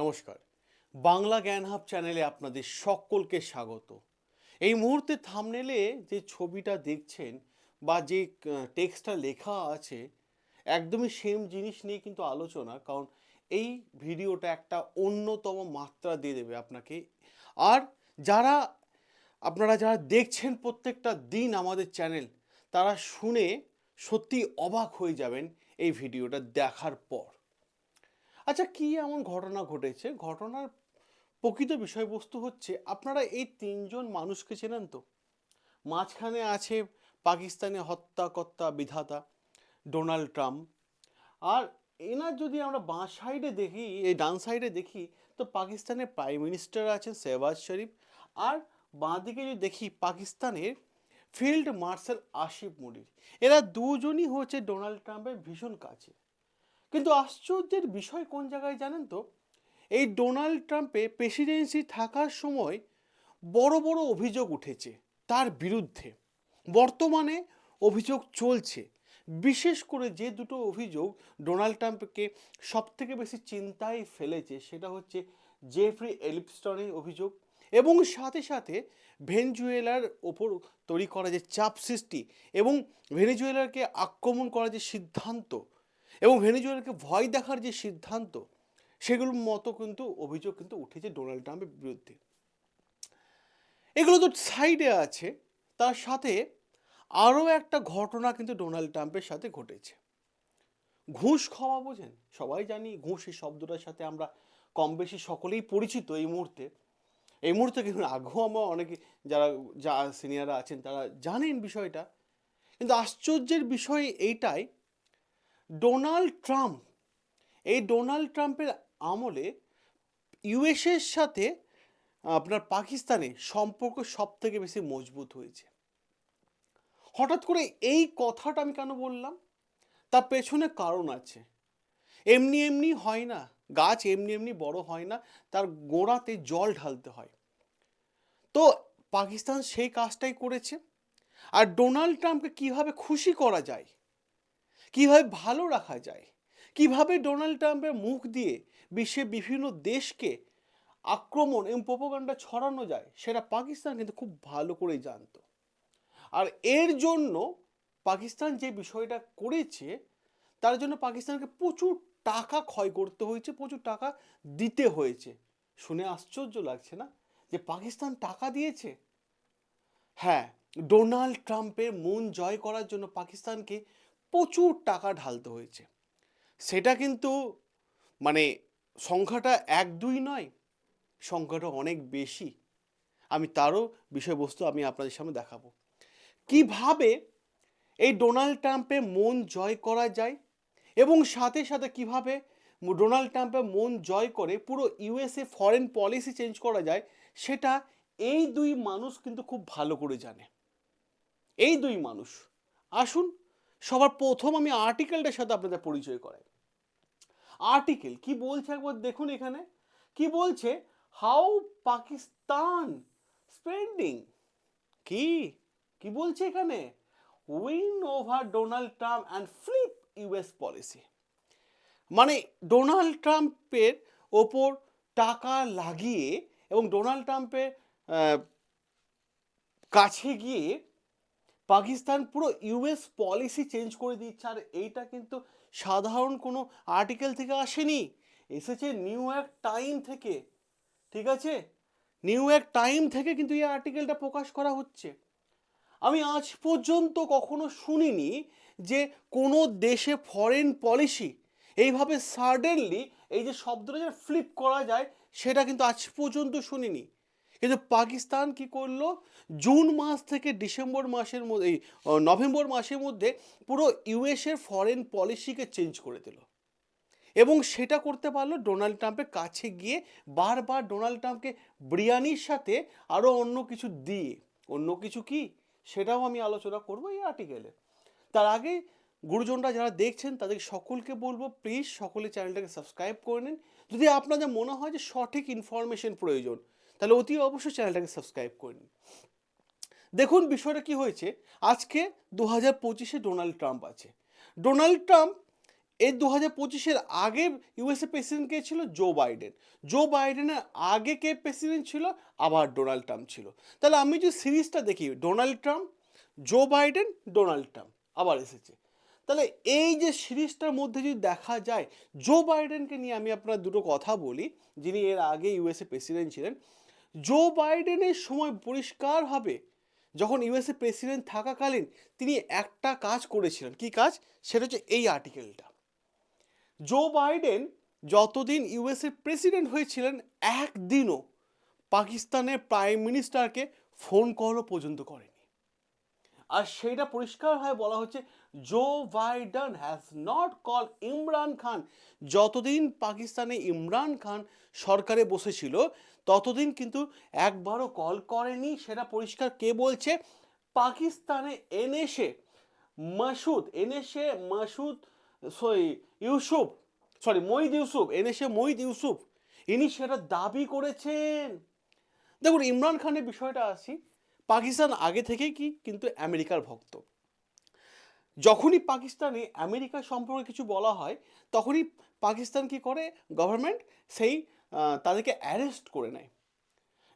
নমস্কার। বাংলা জ্ঞান হাব চ্যানেলে আপনাদের সকলকে স্বাগত। এই মুহূর্তে থামনেলে যে ছবিটা দেখছেন বা যে টেক্সটটা লেখা আছে, একদমই সেম জিনিস নিয়ে কিন্তু আলোচনা, কারণ এই ভিডিওটা একটা অন্যতম মাত্রা দিয়ে দেবে আপনাকে। আর যারা, আপনারা যারা দেখছেন প্রত্যেকটা দিন আমাদের চ্যানেল, তারা শুনে সত্যি অবাক হয়ে যাবেন এই ভিডিওটা দেখার পর। আচ্ছা কি এমন ঘটনা ঘটেছে? ঘটনার প্রকৃত বিষয়বস্তু হচ্ছে, আপনারা এই তিনজন মানুষকে চেনেন তো? মাঝখানে আছে পাকিস্তানে হত্যাকর্তা, বিধাতা ডোনাল্ড ট্রাম্প। আর এনার যদি আমরা বাঁ সাইডে দেখি, এই ডান সাইডে দেখি, তো পাকিস্তানের প্রাইম মিনিস্টার আছেন শেহবাজ শরীফ। আর বাঁ দিকে যদি দেখি, পাকিস্তানের ফিল্ড মার্শাল আসিফ মুনির। এরা দুজনই হচ্ছে ডোনাল্ড ট্রাম্পের ভীষণ কাছে। কিন্তু আশ্চর্যের বিষয় কোন জায়গায় জানেন তো? এই ডোনাল্ড ট্রাম্পে প্রেসিডেন্সি থাকার সময় বড় বড় অভিযোগ উঠেছে তার বিরুদ্ধে। বর্তমানে অভিযোগ চলছে। বিশেষ করে যে দুটো অভিযোগ ডোনাল্ড ট্রাম্পকে সব থেকে বেশি চিন্তায় ফেলেছে সেটা হচ্ছে জেফ্রি এলিপস্টনের অভিযোগ এবং সাথে সাথে ভেনজুয়েলার ওপর তৈরি করা যে চাপ সৃষ্টি এবং ভেনেজুয়েলারকে আক্রমণ করার যে সিদ্ধান্ত এবং ভেনেজুয়েলাকে ভয় দেখার যে সিদ্ধান্ত সেগুলোর মতো কিন্তু অভিযোগ কিন্তু উঠেছে ডোনাল্ড ট্রাম্পের বিরুদ্ধে। এগুলো তো সাইডে আছে, তার সাথে আরও একটা ঘটনা কিন্তু ডোনাল্ড ট্রাম্পের সাথে ঘটেছে। ঘুষ খাওয়া বোঝেন? সবাই জানি ঘুষ এই শব্দটার সাথে আমরা কম বেশি সকলেই পরিচিত এই মুহূর্তে। এই মুহূর্তে কিন্তু আগেও আমরা অনেকে যারা যা সিনিয়ররা আছেন, তারা জানেন বিষয়টা। কিন্তু আশ্চর্যের বিষয় এইটাই ডোনাল্ড ট্রাম্প, এই ডোনাল্ড ট্রাম্পের আমলে ইউএসের সাথে আপনার পাকিস্তানে সম্পর্ক সব থেকে বেশি মজবুত হয়েছে। হঠাৎ করে এই কথাটা আমি কেন বললাম? তার পেছনে কারণ আছে। এমনি এমনি হয় না, গাছ এমনি এমনি বড় হয় না, তার গোড়াতে জল ঢালতে হয়। তো পাকিস্তান সেই কাজটাই করেছে। আর ডোনাল্ড ট্রাম্পকে কীভাবে খুশি করা যায়? কীভাবে ভালো রাখা যায়? কীভাবে ডোনাল্ড ট্রাম্পের মুখ দিয়ে বিশ্বের বিভিন্ন দেশকে আক্রমণ এবং প্রোপাগান্ডা ছড়ানো যায় সেটা পাকিস্তান কিন্তু খুব ভালো করেই জানতো। আর এর জন্য পাকিস্তান যে বিষয়টা করেছে, তার জন্য পাকিস্তানকে প্রচুর টাকা ক্ষয় করতে হয়েছে, প্রচুর টাকা দিতে হয়েছে। শুনে আশ্চর্য লাগছে না যে পাকিস্তান টাকা দিয়েছে? হ্যাঁ ডোনাল্ড ট্রাম্পের মন জয় করার জন্য পাকিস্তানকে প্রচুর টাকা ঢালতে হয়েছে। সেটা কিন্তু মানে সংখ্যাটা এক দুই নয়, সংখ্যাটা অনেক বেশি। আমি তারও বিষয়বস্তু আমি আপনাদের সামনে দেখাবো। কীভাবে এই ডোনাল্ড ট্রাম্পের মন জয় করা যায় এবং সাথে সাথে কীভাবে ডোনাল্ড ট্রাম্পের মন জয় করে পুরো ইউএসএ ফরেন পলিসি চেঞ্জ করা যায়, সেটা এই দুই মানুষ কিন্তু খুব ভালো করে জানে। এই দুই মানুষ। আসুন সবার প্রথম আমি আর্টিকেলটার সাথে আপনাদের পরিচয় করাই। আর্টিকেল কি বলছে একবার দেখুন এখানে? কি বলছে? হাউ পাকিস্তান স্পেন্ডিং কি? কি বলছে এখানে? Win over Donald Trump and flip US policy মানে ডোনাল্ড ট্রাম্পের ওপর টাকা লাগিয়ে এবং ডোনাল্ড ট্রাম্পের কাছে গিয়ে পাকিস্তান পুরো ইউএস পলিসি চেঞ্জ করে দিচ্ছে, আর এইটা কিন্তু সাধারণ কোনো আর্টিকেল থেকে আসেনি। এসেছে নিউ ইয়র্ক টাইম থেকে, ঠিক আছে? নিউ ইয়র্ক টাইম থেকে কিন্তু এই আর্টিকেলটা প্রকাশ করা হচ্ছে। আমি আজ পর্যন্ত কখনো শুনিনি যে কোনো দেশে ফরেন পলিসি এইভাবে সাডেনলি এই যে শব্দটা যে ফ্লিপ করা যায়, সেটা কিন্তু আজ পর্যন্ত শুনিনি। কিন্তু পাকিস্তান কি করল? জুন মাস থেকে ডিসেম্বর মাসের মধ্যে, এই নভেম্বর মাসের মধ্যে পুরো ইউএসের ফরেন পলিসিকে চেঞ্জ করে দিল। এবং সেটা করতে পারল ডোনাল্ড ট্রাম্পের কাছে গিয়ে বারবার ডোনাল্ড ট্রাম্পকে বিরিয়ানির সাথে আরও অন্য কিছু দিয়ে। অন্য কিছু কি? সেটাও আমি আলোচনা করব এই আর্টিকেলে তার আগে গুরুজনরা যারা দেখছেন, তাদের সকলকে বলব প্লিজ সকলে চ্যানেলটাকে সাবস্ক্রাইব করে নিন। যদি আপনাদের মনে হয় যে সঠিক ইনফরমেশন প্রয়োজন তাহলে অতি অবশ্যই চ্যানেলটাকে সাবস্ক্রাইব করে নিন। দেখুন বিষয়টা কি হয়েছে। আজকে দু হাজার পঁচিশে ডোনাল্ড ট্রাম্প আছে। ডোনাল্ড ট্রাম্প এই দু হাজার পঁচিশের আগে ইউএসএ প্রেসিডেন্ট কে ছিল? জো বাইডেন জো বাইডেনের আগে কে প্রেসিডেন্ট ছিল? আবার ডোনাল্ড ট্রাম্প ছিল। তাহলে আমি যে সিরিজটা দেখি, Donald Trump Joe Biden Donald Trump আবার এসেছে। তাহলে এই যে সিরিজটার মধ্যে যদি দেখা যায় জো বাইডেনকে নিয়ে আমি আপনার দুটো কথা বলি, যিনি এর আগে ইউএসএ প্রেসিডেন্ট ছিলেন জো বাইডেনের সময় পরিষ্কার হবে। যখন ইউএসএ প্রেসিডেন্ট থাকাকালীন তিনি একটা কাজ করেছিলেন। কি কাজ? সেটা হচ্ছে এই আর্টিকেলটা জো বাইডেন যতদিন ইউএসএ প্রেসিডেন্ট হয়েছিলেন, একদিনও পাকিস্তানের প্রাইম মিনিস্টারকে ফোন কলও পর্যন্ত করেনি। আর সেইটা পরিষ্কারভাবে বলা হচ্ছে Joe Biden has not call Imran Khan যতদিন পাকিস্তানে ইমরান খান সরকারে বসেছিল, ততদিন কিন্তু একবারও কল করেনি। সেটা পরিষ্কার কে বলছে? পাকিস্তানে NSA Masood NSA Masood sorry Yusuf sorry Moeed Yusuf NSA Moeed Yusuf, ইনি সেটা দাবি করেছেন। দেখুন, ইমরান খানের বিষয়টা আসি। পাকিস্তান আগে থেকেই কি কিন্তু আমেরিকার ভক্ত। যখনই পাকিস্তানে আমেরিকা সম্পর্কে কিছু বলা হয়, তখনই পাকিস্তান কি করে? গভর্নমেন্ট সেই তাদেরকে অ্যারেস্ট করে নেয়।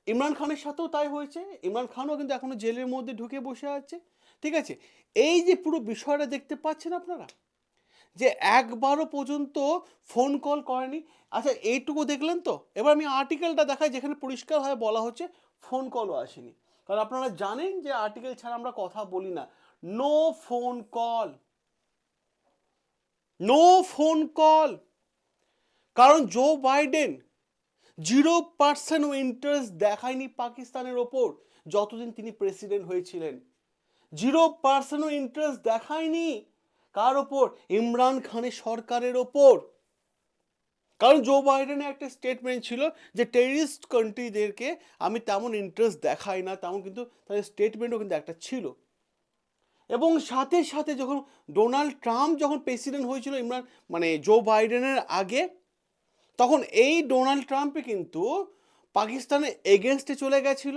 ইমরান খানের সাথেও তাই হয়েছে। ইমরান খানও কিন্তু এখনও জেলের মধ্যে ঢুকে বসে আছে। ঠিক আছে? এই যে পুরো বিষয়টা দেখতে পাচ্ছেন আপনারা, যে একবারও পর্যন্ত ফোন কল করেনি। আচ্ছা এইটুকু দেখলেন তো? এবার আমি আর্টিকেলটা দেখাই যেখানে পরিষ্কারভাবে বলা হচ্ছে ফোন কলও আসেনি। কারণ আপনারা জানেন যে আর্টিকেল ছাড়া আমরা কথা বলি না। No phone call no phone call কারণ Joe Biden zero percent interest দেখায়নি পাকিস্তানের ওপর, যতদিন তিনি প্রেসিডেন্ট হয়েছিলেন। জিরো পার্সেন্টও ইন্টারেস্ট দেখায়নি কার ওপর? ইমরান খানের সরকারের ওপর। কারণ জো বাইডেনের একটা স্টেটমেন্ট ছিল যে টেরিস্ট কান্ট্রিদেরকে আমি তেমন ইন্টারেস্ট দেখাই না, তেমন কিন্তু তাদের স্টেটমেন্টও কিন্তু একটা ছিল। এবং সাথে সাথে যখন ডোনাল্ড ট্রাম্প যখন প্রেসিডেন্ট হয়েছিল ইমরান মানে জো বাইডেনের আগে, তখন এই ডোনাল্ড ট্রাম্পে কিন্তু পাকিস্তানের এগেনস্টে চলে গেছিল।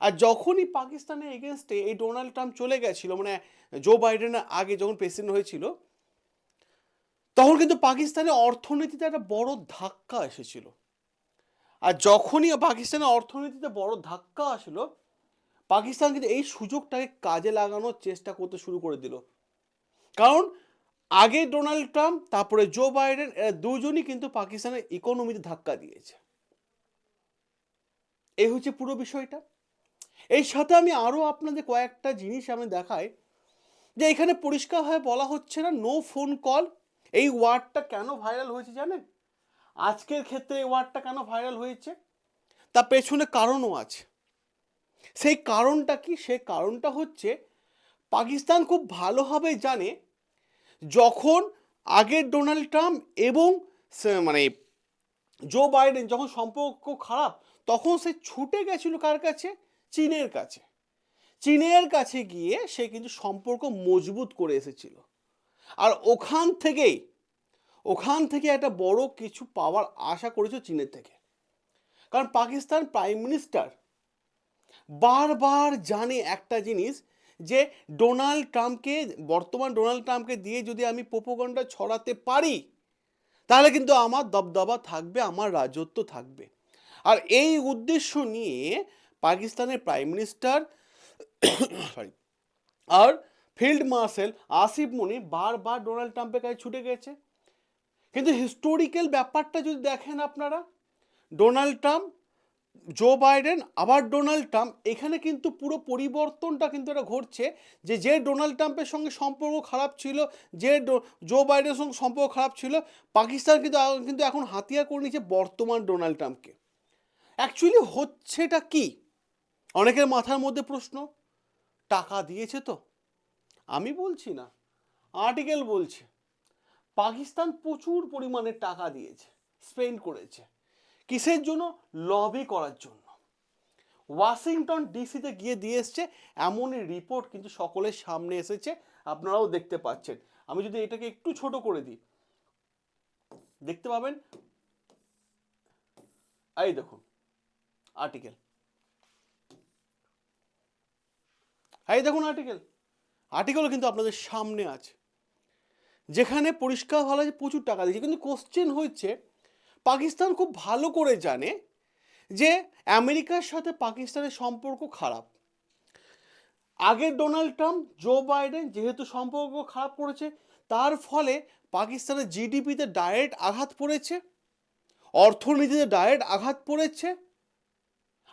আর যখনই পাকিস্তানের এগেনস্টে এই ডোনাল্ড ট্রাম্প চলে গেছিল মানে জো বাইডেনের আগে যখন প্রেসিডেন্ট হয়েছিল তখন কিন্তু পাকিস্তানের অর্থনীতিতে একটা বড় ধাক্কা এসেছিল। আর যখনই পাকিস্তানের অর্থনীতিতে বড় ধাক্কা আসলো, পাকিস্তান কিন্তু এই সুযোগটাকে কাজে লাগানোর চেষ্টা করতে শুরু করে দিল। কারণ আগে ডোনাল্ড ট্রাম্প, তারপরে জো বাইডেন, এরা দুজনই কিন্তু পাকিস্তানের ইকোনমিতে ধাক্কা দিয়েছে। এই হচ্ছে পুরো বিষয়টা। এর সাথে আমি আরও আপনাদের কয়েকটা জিনিস আমি দেখাই। যে এখানে পরিষ্কারভাবে বলা হচ্ছে না নো ফোন কল এই ওয়ার্ডটা কেন ভাইরাল হয়েছে জানেন? আজকের ক্ষেত্রে এই ওয়ার্ডটা কেন ভাইরাল হয়েছে? তার পেছনে কারণও আছে। সেই কারণটা কি? সেই কারণটা হচ্ছে পাকিস্তান খুব ভালোভাবে জানে যখন আগের ডোনাল্ড ট্রাম্প এবং মানে জো বাইডেন যখন সম্পর্ক খারাপ, তখন সে ছুটে গেছিল কার কাছে? চীনের কাছে। চীনের কাছে গিয়ে সে কিন্তু সম্পর্ক মজবুত করে এসেছিল। আর ওখান থেকেই, ওখান থেকে একটা বড় কিছু পাওয়ার আশা করেছিল চীনের থেকে। কারণ পাকিস্তান প্রাইম মিনিস্টার বারবার জানে একটা জিনিস যে ডোনাল্ড ট্রাম্পকে, বর্তমান ডোনাল্ড ট্রাম্পকে দিয়ে যদি আমি প্রোপোগন্ডা ছড়াতে পারি, তাহলে কিন্তু আমার দবদবা থাকবে, আমার রাজত্ব থাকবে। আর এই উদ্দেশ্য নিয়ে পাকিস্তানের প্রাইম মিনিস্টার সরি আর ফিল্ড মার্শাল আসিফ মনি বারবার ডোনাল্ড ট্রাম্পের কাছে ছুটে গেছে। কিন্তু হিস্টোরিক্যাল ব্যাপারটা যদি দেখেন আপনারা, ডোনাল্ড ট্রাম্প, জো বাইডেন, আবার ডোনাল্ড ট্রাম্প, এখানে কিন্তু পুরো পরিবর্তনটা কিন্তু এটা ঘটছে যে যে ডোনাল্ড ট্রাম্পের সঙ্গে সম্পর্ক খারাপ ছিল, যে জো বাইডেনের সঙ্গে সম্পর্ক খারাপ ছিল, পাকিস্তান কিন্তু কিন্তু এখন হাতিয়ার করে নিয়েছে বর্তমান ডোনাল্ড ট্রাম্পকে। অ্যাকচুয়ালি হচ্ছেটা কি? অনেকের মাথার মধ্যে প্রশ্ন, টাকা দিয়েছে তো। আমি বলছি না আর্টিকেল বলছে, পাকিস্তান প্রচুর পরিমাণে টাকা দিয়েছে স্পেন্ড করেছে। কিসের জন্য? লবি করার জন্য। ওয়াশিংটন ডিসিতে গিয়ে দিয়ে এসছে, এমনই রিপোর্ট কিন্তু সকলের সামনে এসেছে, আপনারাও দেখতে পাচ্ছেন। আমি যদি এটাকে একটু ছোট করে দিই। দেখতে পাবেন? এই দেখুন আর্টিকেল এই দেখুন আর্টিকেল আর্টিকেলও কিন্তু আপনাদের সামনে আছে। যেখানে পরিষ্কার ভালো যে প্রচুর টাকা দিচ্ছে কিন্তু কোশ্চেন হচ্ছে, পাকিস্তান খুব ভালো করে জানে যে আমেরিকার সাথে পাকিস্তানের সম্পর্ক খারাপ। আগের ডোনাল্ড ট্রাম্প, জো বাইডেন যেহেতু সম্পর্ক খারাপ করেছে, তার ফলে পাকিস্তানের জিডিপিতে ডাইরেক্ট আঘাত পড়েছে, অর্থনীতিতে ডাইরেক্ট আঘাত পড়েছে।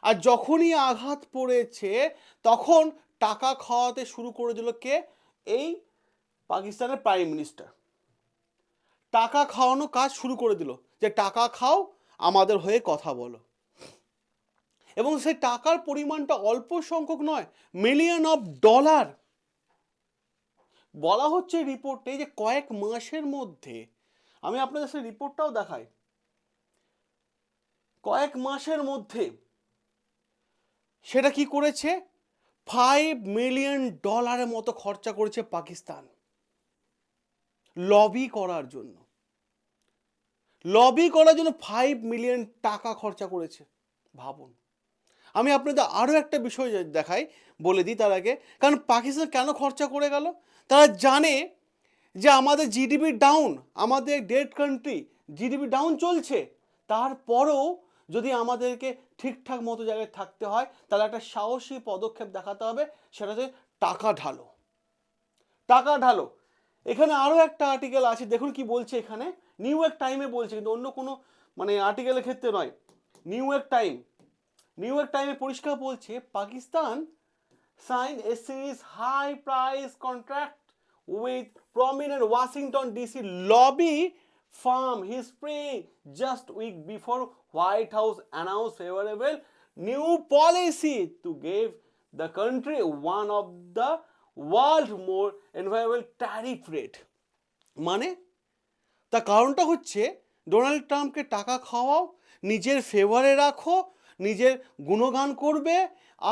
আর যখনই আঘাত পড়েছে, তখন টাকা খাওয়াতে শুরু করে দিল কে? এই পাকিস্তানের প্রাইম মিনিস্টার টাকা খাওয়ানো কাজ শুরু করে দিল যে টাকা খাও, আমাদের হয়ে কথা বলো। এবং সেই টাকার পরিমাণটা অল্প সংখ্যক নয় মিলিয়ন অফ ডলার বলা হচ্ছে রিপোর্টে যে কয়েক মাসের মধ্যে, আমি আপনাদের সেই রিপোর্টটাও দেখাই। কয়েক মাসের মধ্যে সেটা কি করেছে? ফাইভ মিলিয়ন ডলারের মতো খরচা করেছে পাকিস্তান। লবি করার জন্য। লবি করার জন্য ফাইভ মিলিয়ন টাকা খরচা করেছে, ভাবুন। আমি আপনাদের আরও একটা বিষয় দেখাই, বলে দিই তার আগে। কারণ পাকিস্তান কেন খরচা করে গেল? তারা জানে যে আমাদের জিডিপি ডাউন আমাদের ডেড কান্ট্রি জিডিপি ডাউন চলছে। তারপরেও যদি আমাদেরকে ঠিকঠাক মতো জায়গায় থাকতে হয়, তাহলে একটা সাহসী পদক্ষেপ দেখাতে হবে, সেটা হচ্ছে টাকা ঢালো। টাকা ঢালো। এখানে আরও একটা আর্টিকেল আছে, দেখুন কি বলছে এখানে। নিউ ইয়র্ক টাইমে বলছে, কিন্তু অন্য কোনো মানে আর্টিকেলের ক্ষেত্রে নয়। New York time New York টাইমে পরিষ্কার বলছে, Pakistan sign high price contract with prominent Washington DC lobby firm. His spring just week before White House announced favorable new policy to give the country one of the world more enviable tariff rate. মানে তার কারণটা হচ্ছে Donald ট্রাম্পকে টাকা খাওয়াও, নিজের ফেভারে রাখো, নিজের গুণগান করবে,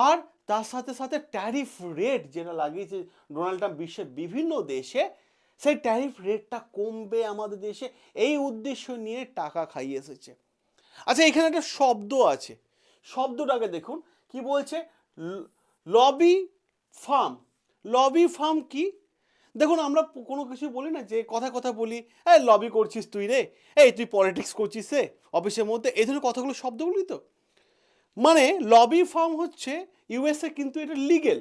আর তার সাথে সাথে ট্যারিফ রেট যেটা লাগিয়েছে ডোনাল্ড ট্রাম্প বিশ্বের বিভিন্ন দেশে, সেই ট্যারিফ রেটটা কমবে আমাদের দেশে। এই উদ্দেশ্য নিয়ে টাকা খাইয়ে এসেছে। আচ্ছা এখানে একটা শব্দ আছে। শব্দটাকে দেখুন, কি বলছে? Lobby farm. লবি ফার্ম কি? দেখুন, আমরা কোনো কিছু বলি না, যে কথা কথা বলি, এই, লবি করছিস তুই রে। এই, তুই পলিটিক্স করছিস রে অফিসের মধ্যে। এই ধরনের কথাগুলো শব্দ বলি তো। মানে লবি ফার্ম হচ্ছে ইউএসএ কিন্তু এটা লিগেল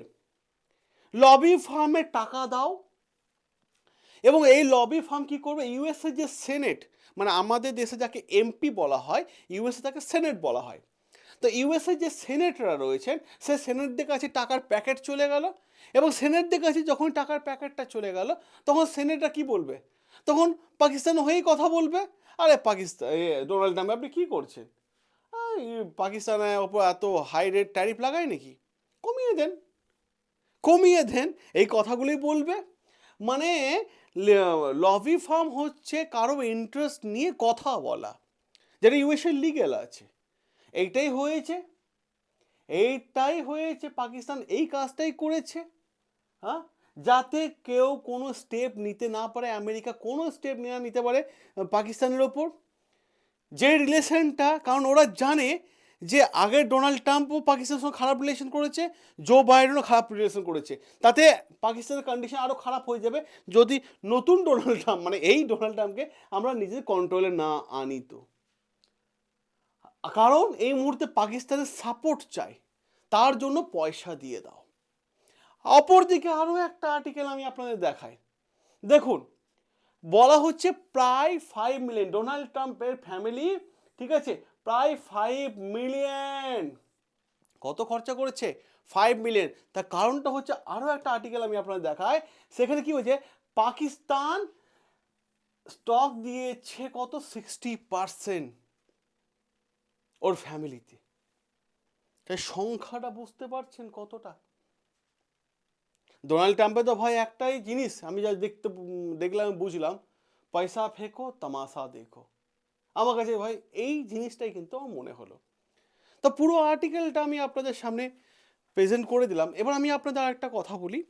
লবি ফার্মে টাকা দাও, এবং এই লবি ফার্ম কি করবে? ইউএসএ যে সেনেট মানে আমাদের দেশে যাকে এমপি বলা হয় ইউএসএ তাকে সেনেট বলা হয়। তো ইউএসএ যে সেনেটরা রয়েছেন, সে সেনেটদের কাছে টাকার প্যাকেট চলে গেল এবং সেনেটদের কাছে যখন টাকার প্যাকেটটা চলে গেল, তখন সেনেটরা কি বলবে? তখন পাকিস্তান হয়েই কথা বলবে। আরে পাকিস্তান ডোনাল্ড ট্রাম্প আপনি কী করছেন? পাকিস্তানের ওপর এত হাই রেট ট্যারিফ লাগায় নাকি? কমিয়ে দেন। কমিয়ে দেন, এই কথাগুলোই বলবে। মানে লবি ফার্ম হচ্ছে কারও ইন্টারেস্ট নিয়ে কথা বলা, যেটা ইউএসএ লিগেল আছে। এইটাই হয়েছে এইটাই হয়েছে, পাকিস্তান এই কাজটাই করেছে হ্যাঁ? যাতে কেউ কোনো স্টেপ নিতে না পারে, আমেরিকা কোনো স্টেপ না নিতে পারে, পাকিস্তানের ওপর। যে রিলেশনটা কারণ ওরা জানে যে আগের ডোনাল্ড ট্রাম্পও পাকিস্তানের সঙ্গে খারাপ রিলেশন করেছে জো বাইডেনও খারাপ রিলেশন করেছে। তাতে পাকিস্তানের কন্ডিশন আরও খারাপ হয়ে যাবে যদি নতুন ডোনাল্ড ট্রাম্প মানে এই ডোনাল্ড ট্রাম্পকে আমরা নিজের কন্ট্রোলে না আনি তো। কারণ এই মুহূর্তে পাকিস্তানের সাপোর্ট চাই, তার জন্য পয়সা দিয়ে দাও। অপরদিকে আরও একটা আর্টিকেল আমি আপনাদের দেখাই। দেখুন, বলা হচ্ছে প্রায় ফাইভ মিলিয়ন ডোনাল্ড ট্রাম্পের ফ্যামিলি ঠিক আছে প্রায় ফাইভ মিলিয়ন কত খরচা করেছে? ফাইভ মিলিয়ন তার কারণটা হচ্ছে আরও একটা আর্টিকেল আমি আপনাদের দেখাই। সেখানে কি হয়েছে? পাকিস্তান স্টক দিয়েছে কত? সিক্সটি পার্সেন্ট ওর ফ্যামিলিতে তাই সংখ্যাটা বুঝতে পারছেন কতটা? ডোনাল্ড ট্রাম্পের তো ভাই একটাই জিনিস। আমি যা দেখতে দেখলাম, বুঝলাম। পয়সা ফেকো, তামাশা দেখো। আমার কাছে, ভাই, এই জিনিসটাই কিন্তু আমার মনে হলো। তো পুরো আর্টিকেলটা আমি আপনাদের সামনে প্রেজেন্ট করে দিলাম। এবার আমি আপনাদের আরেকটা কথা বলি।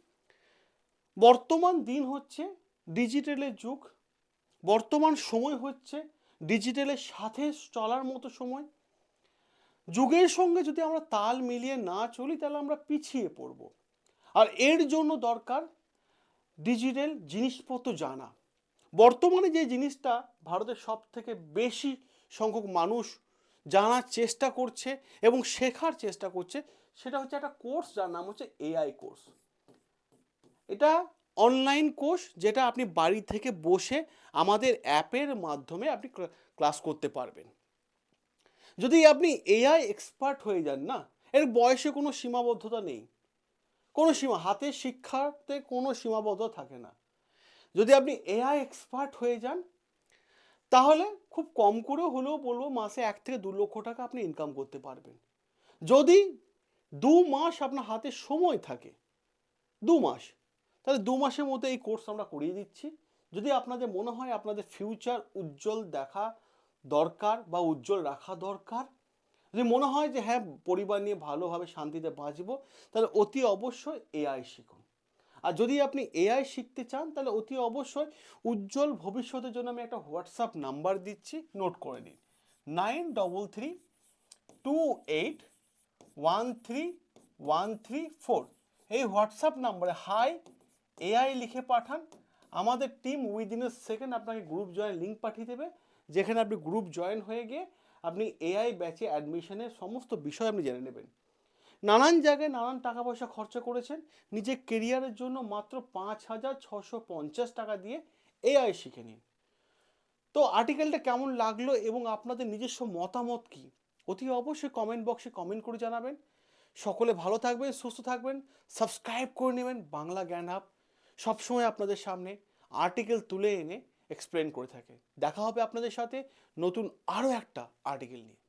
বর্তমান দিন হচ্ছে ডিজিটালের যুগ। বর্তমান সময় হচ্ছে ডিজিটালের সাথে চলার মতো সময়। যুগের সঙ্গে যদি আমরা তাল মিলিয়ে না চলি, তাহলে আমরা পিছিয়ে পড়ব। আর এর জন্য দরকার ডিজিটাল জিনিসপত্র জানা। বর্তমানে যে জিনিসটা ভারতের সব থেকে বেশি সংখ্যক মানুষ জানার চেষ্টা করছে এবং শেখার চেষ্টা করছে, সেটা হচ্ছে একটা কোর্স যার নাম হচ্ছে এআই কোর্স। এটা অনলাইন কোর্স যেটা আপনি বাড়ি থেকে বসে আমাদের অ্যাপের মাধ্যমে আপনি ক্লাস করতে পারবেন। যদি আপনি এআই এক্সপার্ট হয়ে যান না, এর বয়সে কোনো সীমাবদ্ধতা নেই। কোনো সীমা হাতের শিক্ষাতে কোনো সীমাবদ্ধতা থাকে না। যদি আপনি এআই এক্সপার্ট হয়ে যান, তাহলে খুব কম করেও হলেও বলব মাসে এক থেকে দু লক্ষ টাকা আপনি ইনকাম করতে পারবেন। যদি দু মাস আপনার হাতে সময় থাকে, দু মাস, তাহলে দু মাসের মধ্যে এই কোর্স আমরা করিয়ে দিচ্ছি। যদি আপনাদের মনে হয় আপনাদের ফিউচার উজ্জ্বল দেখা দরকার বা উজ্জ্বল রাখা দরকার, যদি মনে হয় যে হ্যাঁ পরিবার নিয়ে ভালোভাবে শান্তিতে বাঁচবো, তাহলে অতি অবশ্যই এআই শিখুন। আর যদি আপনি এআই শিখতে চান, তাহলে অতি অবশ্যই উজ্জ্বল ভবিষ্যতের জন্য আমি একটা হোয়াটসঅ্যাপ নাম্বার দিচ্ছি নোট করে নিন। Nine double three two eight one three one three four এই হোয়াটসঅ্যাপ নাম্বারে হাই এআই লিখে পাঠান। আমাদের টিম উইদিন এ সেকেন্ড আপনাকে গ্রুপ জয়েন লিঙ্ক পাঠিয়ে দেবে, যেখানে আপনি গ্রুপ জয়েন হয়ে গিয়ে আপনি এআই ব্যাচে অ্যাডমিশনের সমস্ত বিষয় আপনি জেনে নেবেন। নানান জায়গায় নানান টাকা পয়সা খরচা করেছেন। নিজের কেরিয়ারের জন্য মাত্র পাঁচ হাজার ছশো পঞ্চাশ টাকা দিয়ে এআই শিখে নিন। তো আর্টিকেলটা কেমন লাগল এবং আপনাদের নিজস্ব মতামত কি? অতি অবশ্যই কমেন্ট বক্সে কমেন্ট করে জানাবেন। সকলে ভালো থাকবেন, সুস্থ থাকবেন সাবস্ক্রাইব করে নেবেন বাংলা জ্ঞান হাব সবসময় আপনাদের সামনে আর্টিকেল তুলে এনে এক্সপ্লেন করে থাকে। দেখা হবে আপনাদের সাথে নতুন আরও একটা আর্টিকেল নিয়ে।